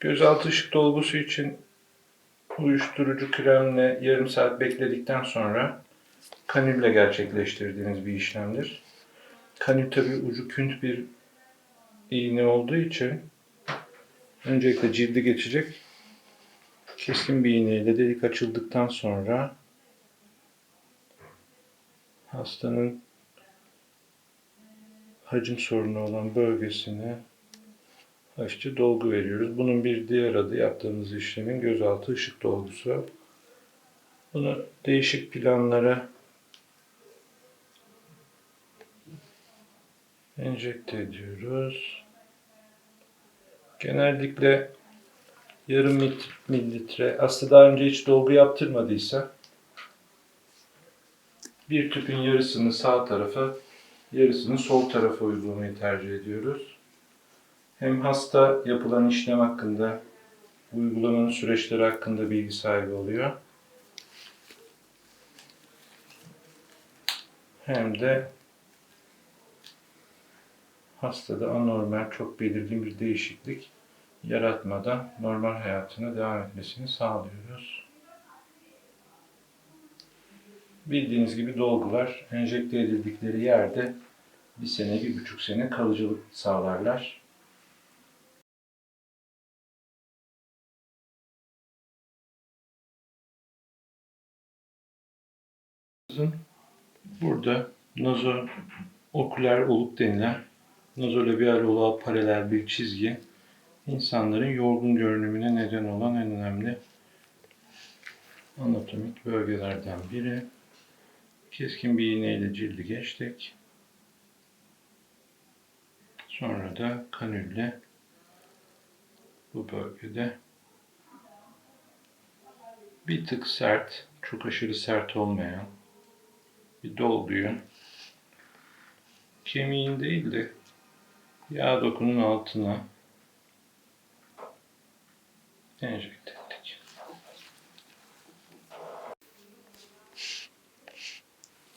Gözaltı ışık dolgusu için uyuşturucu kremle yarım saat bekledikten sonra kanülle gerçekleştirdiğiniz bir işlemdir. Kanül tabi ucu künt bir iğne olduğu için öncelikle cildi geçecek. Keskin bir iğneyle delik açıldıktan sonra hastanın hacim sorunu olan bölgesine hafifçe dolgu veriyoruz. Bunun bir diğer adı yaptığımız işlemin gözaltı ışık dolgusu. Bunu değişik planlara enjekte ediyoruz. Genellikle yarım mililitre, aslında daha önce hiç dolgu yaptırmadıysa bir tüpün yarısını sağ tarafa, yarısını sol tarafa uygulamayı tercih ediyoruz. Hem hasta yapılan işlem hakkında, uygulamanın süreçleri hakkında bilgi sahibi oluyor. Hem de hastada anormal, çok belirgin bir değişiklik yaratmadan normal hayatına devam etmesini sağlıyoruz. Bildiğiniz gibi dolgular enjekte edildikleri yerde bir sene, bir buçuk sene kalıcılık sağlarlar. Burada nazo oküler oluk denilen nazolabial oluğa paralel bir çizgi insanların yorgun görünümüne neden olan en önemli anatomik bölgelerden biri. Keskin bir iğneyle cildi geçtik. Sonra da kanülle bu bölgede bir tık sert, çok aşırı sert olmayan bir dolguyu kemiğin değil de yağ dokunun altına enjekte